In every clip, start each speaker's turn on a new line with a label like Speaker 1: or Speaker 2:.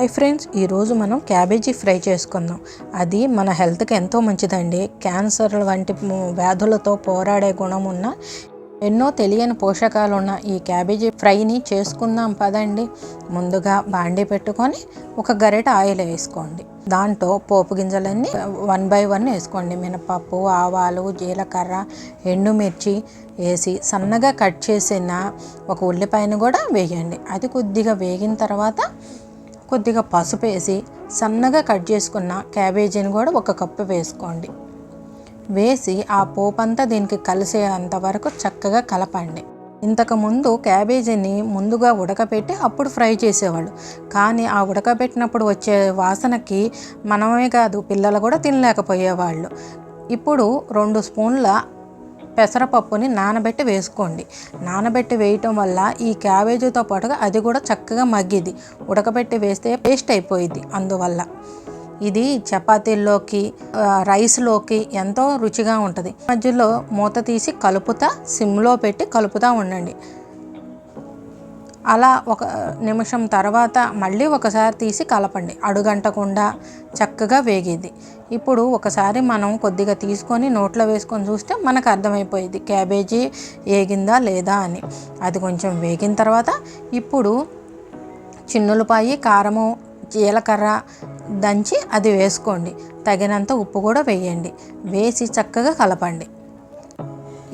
Speaker 1: Hi friends ఈరోజు మనం cabbage fry చేసుకుందాం. అది మన హెల్త్కి ఎంతో మంచిదండి. క్యాన్సర్ వంటి వ్యాధులతో పోరాడే గుణం ఉన్న ఎన్నో తెలియని పోషకాలు ఉన్న ఈ క్యాబేజీ ఫ్రైని చేసుకుందాం పదండి. ముందుగా బాండి పెట్టుకొని ఒక గరిట ఆయిల్ వేసుకోండి. దాంట్లో పోపు గింజలన్నీ వన్ బై వన్ వేసుకోండి. మినపప్పు ఆవాలు జీలకర్ర ఎండుమిర్చి వేసి సన్నగా కట్ చేసిన ఒక ఉల్లిపాయను కూడా వేయండి. అది కొద్దిగా వేగిన తర్వాత కొద్దిగా పసుపు వేసి సన్నగా కట్ చేసుకున్న క్యాబేజీని కూడా ఒక కప్పు వేసుకోండి. వేసి ఆ పోపంతా దీనికి కలిసేంత వరకు చక్కగా కలపండి. ఇంతకుముందు క్యాబేజీని ముందుగా ఉడకబెట్టి అప్పుడు ఫ్రై చేసేవాళ్ళు. కానీ ఆ ఉడకబెట్టినప్పుడు వచ్చే వాసనకి మనమే కాదు పిల్లలు కూడా తినలేకపోయేవాళ్ళు. ఇప్పుడు రెండు స్పూన్ల పెసరపప్పుని నానబెట్టి వేసుకోండి. నానబెట్టి వేయటం వల్ల ఈ క్యాబేజీతో పాటుగా అది కూడా చక్కగా మగ్గిది ఉడకబెట్టి వేస్తే పేస్ట్ అయిపోయింది అందువల్ల ఇది చపాతీల్లోకి రైస్లోకి ఎంతో రుచిగా ఉంటుంది. మధ్యలో మూత తీసి కలుపుతా సిమ్లో పెట్టి కలుపుతూ ఉండండి. అలా ఒక నిమిషం తర్వాత మళ్ళీ ఒకసారి తీసి కలపండి. అడుగంటకుండా చక్కగా వేగేది. ఇప్పుడు ఒకసారి మనం కొద్దిగా తీసుకొని నోట్లో వేసుకొని చూస్తే మనకు అర్థమైపోయింది క్యాబేజీ వేగిందా లేదా అని. అది కొంచెం వేగిన తర్వాత ఇప్పుడు చిన్నులపాయి కారము జీలకర్ర దంచి అది వేసుకోండి. తగినంత ఉప్పు కూడా వేయండి. వేసి చక్కగా కలపండి.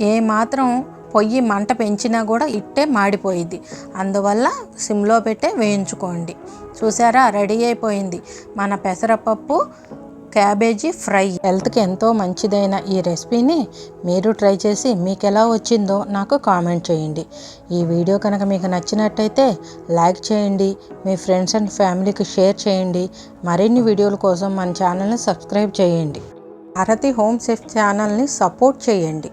Speaker 1: ఏ మాత్రం పొయ్యి మంట పెంచినా కూడా ఇట్టే మాడిపోయింది అందువల్ల సిమ్లో పెట్టే వేయించుకోండి. చూసారా? రెడీ అయిపోయింది. మన పెసరపప్పు క్యాబేజీ ఫ్రై. హెల్త్కి ఎంతో మంచిదైన ఈ రెసిపీని మీరు ట్రై చేసి మీకు ఎలా వచ్చిందో నాకు కామెంట్ చేయండి. ఈ వీడియో కనుక మీకు నచ్చినట్టయితే లైక్ చేయండి మీ ఫ్రెండ్స్ అండ్ ఫ్యామిలీకి షేర్ చేయండి మరిన్ని వీడియోల కోసం మన ఛానల్ని సబ్స్క్రైబ్ చేయండి. భారతి హోమ్ సేఫ్ ఛానల్ని సపోర్ట్ చేయండి.